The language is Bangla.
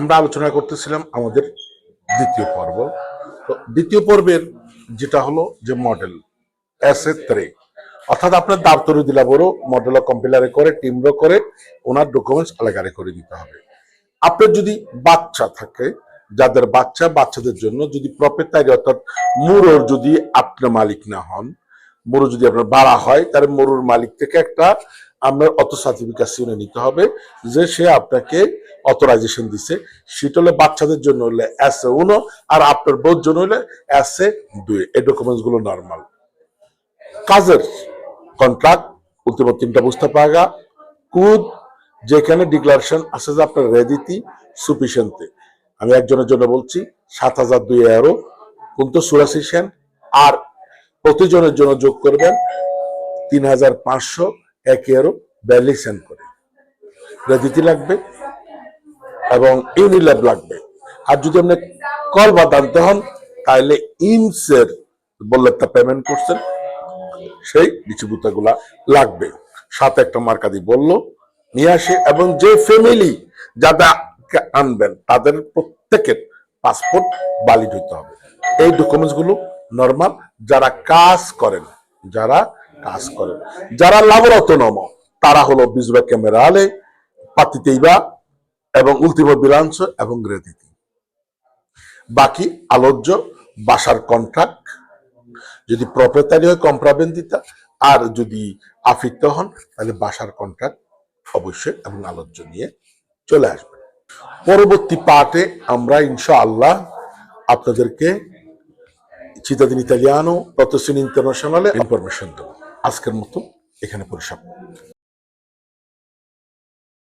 আমরা আলোচনা করতেছিলাম আমাদের দ্বিতীয় পর্ব। তো দ্বিতীয় পর্বের যেটা হলো যে মডেল এ ত্রে অর্থাৎ আপনার দাপ্তরি দিলা বড় মডেল কম্পিউটারে করে টিমরো করে, ওনার ডকুমেন্টস আলাগারে করে দিতে হবে। আপনার যদি বাচ্চা থাকে, যাদের বাচ্চা, বাচ্চাদের জন্য যদি প্রপেতারি অর্থাৎ মুরোর যদি আপনার মালিক না হন, মরু যদি আপনার বাড়া হয় তাহলে মরুর মালিক থেকে একটা আপনার অত সার্টিফিকেশনে নিতে হবে যে সে আপনাকে অথরাইজেশন দিছে। সেটা হলে বাচ্চাদের জন্য হলে এস এ উনো আর আপনার বোধ জন্য হলে এস এ দুই। এই ডকুমেন্টসগুলো নর্মাল কাজের কন্ট্রাক্ট উল্টিমত তিনটা বুঝতে পাগা কুদ যেখানে ডিক্লারেশন আছে যে আপনার রেদিতি সুফিসিয়েন্টে আমি একজনের জন্য বলছি, সাত হাজার দুই এগারো কিন্তু চুরাশি সেন আর প্রতিজনের জন্য যোগ করবেন তিন হাজার পাঁচশো। এক বিয়াল্লিশ সেন্ট করে। রেদিতি লাগবে এবং ইউনিল্যাব লাগবে। আর যদি আপনি কল বা দানতে হন, তাহলে ইমসের বললে তা পেমেন্ট করছেন, সেই ডিস্ট্রিবিউটারগুলা লাগবে। সাথে একটা মার্কাদি বলল, নিয়ে আসে এবং যে ফ্যামিলি যাদেরকে আনবেন, তাদের প্রত্যেকের পাসপোর্ট ভ্যালিড হইতে হবে। এই ডকুমেন্টসগুলো নর্মাল যারা কাজ করেন, যারা কাজ করেন যারা লাভরত নম, তারা হলো বিজবা ক্যামেরা আলে পাতিতেইবা এবং উল্টিম বিলাংশ এবং রেদিতি। বাকি আলোচ্য বাসার কন্ট্রাক্ট যদি প্রপ্রেতারি হয় কম্প্রাবেন দিতা আর যদি আফিত্ত হন, তাহলে বাসার কন্ট্রাক্ট অবশ্যই এবং আলোচ্য নিয়ে চলে আসবে। পরবর্তী পার্টে আমরা ইনশা আল্লাহ আপনাদেরকে চিতাদিন ইতালিয়ানো প্রতসিন ইন্টারন্যাশনালে ইনফরমেশন দেবো। আজকের মতো এখানে পরিসমাপ্ত।